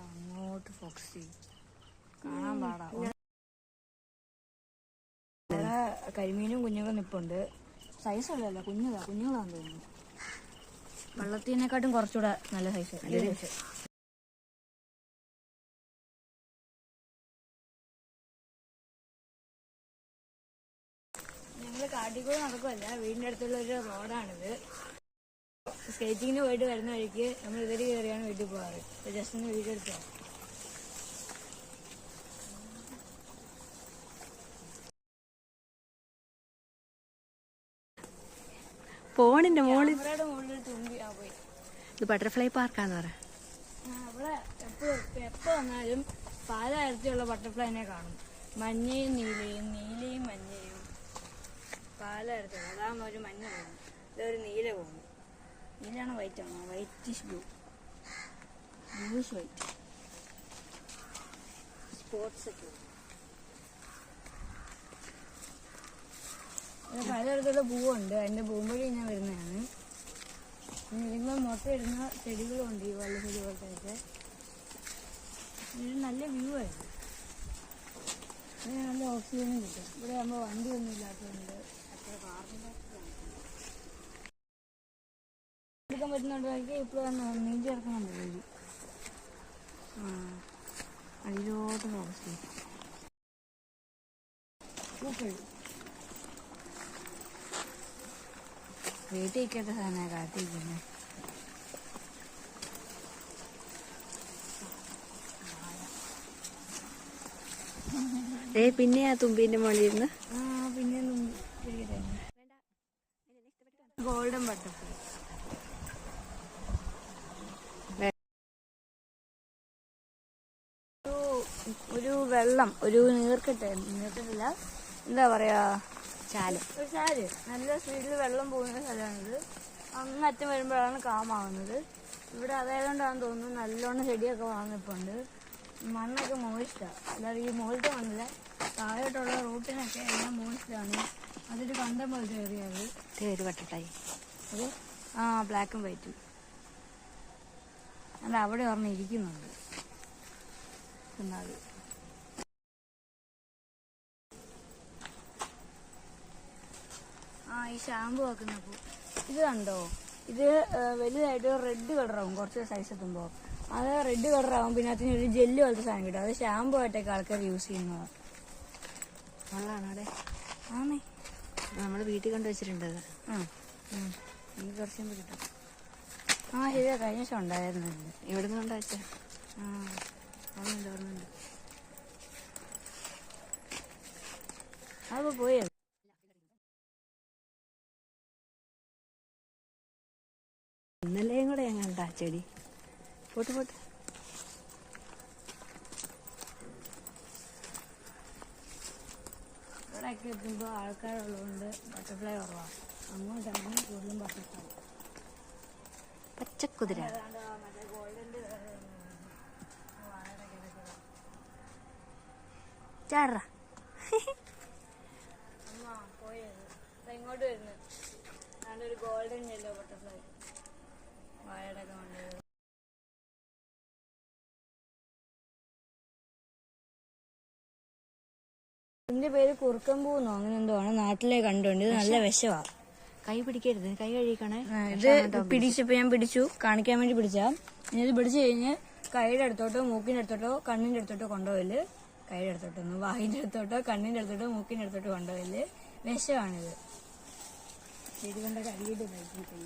അങ്ങോട്ട് ഫോക്കസ് കാണാൻ പാടാ. കരിമീനും കുഞ്ഞുങ്ങളും നിപ്പുണ്ട്. സൈസ് ഉള്ളതല്ല കുഞ്ഞുതാ കുഞ്ഞുങ്ങളാന്ന് തോന്നുന്നു. വെള്ളത്തിനെക്കാട്ടും കുറച്ചുകൂടെ നല്ല സൈസ് ഞങ്ങൾ കാട്ടിക്കൂടെ നടക്കുമല്ല വീടിന്റെ അടുത്തുള്ള ഒരു റോഡാണിത്. സ്കേറ്റിങ്ങിന് പോയിട്ട് വരുന്ന വഴിക്ക് നമ്മൾ ഇതിൽ കയറിയാണ് വീട്ടിൽ പോകാറ്. ജസ്റ്റ് ഒന്ന് വീട്ടിൽ എടുത്തോ ഫോണിന്റെ മുകളിൽ ഇത് ബട്ടർഫ്ലൈ പാർക്കാന്ന് പറ. അവിടെ എപ്പോഴും എപ്പോൾ വന്നാലും പല തരത്തിലുള്ള ബട്ടർഫ്ലൈനെ കാണും. മഞ്ഞയും നീലയും നീലയും മഞ്ഞയും. പല തരത്തിലുള്ള അതാകുമ്പോൾ ഒരു മഞ്ഞ പോകും ഇതൊരു നീല പോകും നീലാണ് വൈറ്റ് ആണോ. Whitish blue bluish white spots ഒക്കെ. പലതരത്തിലുള്ള പൂവുണ്ട് അതിന്റെ പൂമ്പഴി ഞാൻ വരുന്നതാണ്. ഇതിന്മേൽ മുട്ട ഇടുന്ന ചെടികളുണ്ട് ഈ വള്ളച്ചെടി പോലത്തെ ഇത് നല്ല വ്യൂ ആയിരുന്നു. ഇതിന് നല്ല ഓക്സിജനും കിട്ടും. ഇവിടെ ആകുമ്പോൾ വണ്ടിയൊന്നും ഇല്ലാത്തതുകൊണ്ട് അത്ര കാർബൺ പറ്റുന്നുണ്ടെങ്കിൽ ഇപ്പോഴും നീന്തി വഴി ആ അടിയിലോട്ട് വീട്ടിൽ ഇരിക്കാത്ത സാധനമാണ് കാത്തിരിക്കുന്നത് ഏ പിന്നെ ആ തുമ്പിന്റെ ആ പിന്നെ ഗോൾഡൻ ബട്ടർഫ്ലൈ. ഒരു വെള്ളം ഒരു നീർക്കെട്ട് നീർക്കെട്ടില്ല. എന്താ പറയാ? ചാൽ. ഒരു ചാൽ. നല്ല സ്പീഡിൽ വെള്ളം പോകുന്ന സ്ഥലമാണിത്. അങ്ങറ്റം വരുമ്പോഴാണ് കാമാവുന്നത്. ഇവിടെ അതായതുകൊണ്ടാണെന്ന് തോന്നുന്നു നല്ലോണം ചെടിയൊക്കെ വാങ്ങിപ്പോണ്ട് മണ്ണൊക്കെ മോയിസ്റ്റാണ് അല്ലാതെ ഈ മുകളിലത്തെ മണ്ണില്ല താഴോട്ടുള്ള റൂട്ടിനൊക്കെ എല്ലാം മോയിസ്റ്റാണ് അതൊരു കണ്ടം പോലെ കയറിയത്. ഒരു അത് ആ ബ്ലാക്കും വൈറ്റും അല്ല അവിടെ ഓർമ്മ ഇരിക്കുന്നുണ്ട്. എന്നാൽ ആ ഈ ഷാമ്പു ആക്കുന്ന പൂ. ഇത് കണ്ടോ? ഇത് വലുതായിട്ട് റെഡ് കളറാവും കുറച്ച് സൈസ് എത്തുമ്പോൾ അത് റെഡ് കളറാവും പിന്നെ അതിന് ഒരു ജെല്ല് പോലത്തെ സാധനം കിട്ടും. അത് ഷാമ്പു ആയിട്ടൊക്കെ ആൾക്കാർ യൂസ് ചെയ്യുന്നതാണ് വെള്ളാണ് അവിടെ ആണേ നമ്മൾ വീട്ടിൽ കൊണ്ട് വെച്ചിട്ടുണ്ട് ആ. എനിക്ക് കുറച്ച് കിട്ടും. ആ ശരിയാ കഴിഞ്ഞ ദിവസം ഉണ്ടായിരുന്നു ഇതിൽ. എവിടുന്ന് കൊണ്ടാ ആ. ഓർമ്മയുണ്ട് ഓർമ്മയുണ്ട്? അതിപ്പോ പോയത് ഇന്നലെയും കൂടെ ഞാൻ കണ്ട ചെടി. Pot pot. ഇവിടെയൊക്കെ എത്തുമ്പോൾ ആൾക്കാരുള്ളതുകൊണ്ട് ബട്ടർഫ്ലൈ കുറവാണ് അങ്ങോട്ടാണ് കൂടുതലും ബട്ടർഫ്ലൈ പച്ചക്കുതിര. ചാടറ. പോയത് ഇങ്ങോട്ട് വരുന്നു ഒരു ഗോൾഡൻ യെല്ലോ ബട്ടർഫ്ലൈ വാഴയുടെ പേര് കുറുക്കം ഇതിന്റെ പേര് കുറുക്കമ്പൂന്നോ അങ്ങനെ എന്തോ ആണ്. നാട്ടിലെ കണ്ടുണ്ട് ഇത് നല്ല വിശവാ കൈ പിടിക്കരുത്. കൈ കഴിക്കണേ ഇത് പിടിച്ചപ്പോ ഞാൻ പിടിച്ചു. കാണിക്കാൻ വേണ്ടി പിടിച്ചാ. ഇനി ഇത് പിടിച്ചു കഴിഞ്ഞ് കൈയുടെ അടുത്തോട്ടോ മൂക്കിന്റെ അടുത്തോട്ടോ കണ്ണിന്റെ അടുത്തോട്ടോ കൊണ്ടുപോയിൽ കൈയുടെ അടുത്തോട്ടോ വായിന്റെ അടുത്തോട്ടോ കണ്ണിന്റെ അടുത്തോട്ടോ മൂക്കിന്റെ അടുത്തോട്ടോ കൊണ്ടുപോയിൽ വിഷമാണിത് ഇത് കൊണ്ട് കഴുകിയിട്ട് കഴിച്ചിട്ട്